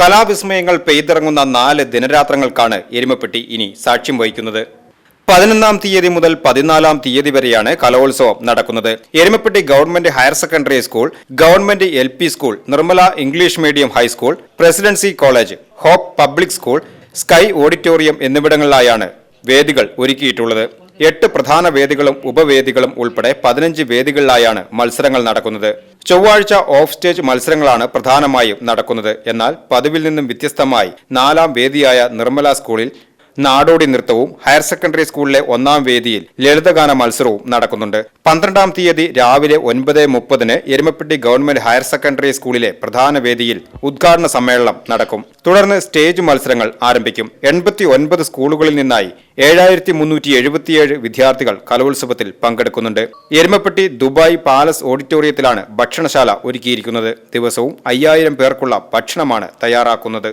കലാവിസ്മയങ്ങൾ പെയ്തിറങ്ങുന്ന നാല് ദിനരാത്രങ്ങൾക്കാണ് എരുമപ്പെട്ടി ഇനി സാക്ഷ്യം വഹിക്കുന്നത്. പതിനൊന്നാം തീയതി മുതൽ പതിനാലാം തീയതി വരെയാണ് കലോത്സവം നടക്കുന്നത്. Erumapetty government higher secondary school government L school Nirmala English medium high school presidency college hope public school sky auditorium എന്നിവിടങ്ങളിലായാണ് വേദികൾ ഒരുക്കിയിട്ടുള്ളത്. എട്ട് പ്രധാന വേദികളും ഉപവേദികളും ഉൾപ്പെടെ പതിനഞ്ച് വേദികളിലായാണ് മത്സരങ്ങൾ നടക്കുന്നത്. ചൊവ്വാഴ്ച ഓഫ് സ്റ്റേജ് മത്സരങ്ങളാണ് പ്രധാനമായും നടക്കുന്നത്. എന്നാൽ പതിവിൽ നിന്നും വ്യത്യസ്തമായി നാലാം വേദിയായ നിർമ്മല സ്കൂളിൽ നാടോടി നൃത്തവും ഹയർ സെക്കൻഡറി സ്കൂളിലെ ഒന്നാം വേദിയിൽ ലളിതഗാന മത്സരവും നടക്കുന്നുണ്ട്. പന്ത്രണ്ടാം തീയതി രാവിലെ ഒൻപത് മുപ്പതിന് എരുമപ്പെട്ടി ഗവൺമെന്റ് ഹയർ സെക്കൻഡറി സ്കൂളിലെ പ്രധാന വേദിയിൽ ഉദ്ഘാടന സമ്മേളനം നടക്കും. തുടർന്ന് സ്റ്റേജ് മത്സരങ്ങൾ ആരംഭിക്കും. എൺപത്തി ഒൻപത് സ്കൂളുകളിൽ നിന്നായി ഏഴായിരത്തി മുന്നൂറ്റി എഴുപത്തിയേഴ് വിദ്യാർത്ഥികൾ കലോത്സവത്തിൽ പങ്കെടുക്കുന്നുണ്ട്. എരുമപ്പെട്ടി ദുബായ് പാലസ് ഓഡിറ്റോറിയത്തിലാണ് ഭക്ഷണശാല ഒരുക്കിയിരിക്കുന്നത്. ദിവസവും അയ്യായിരം പേർക്കുള്ള ഭക്ഷണമാണ് തയ്യാറാക്കുന്നത്.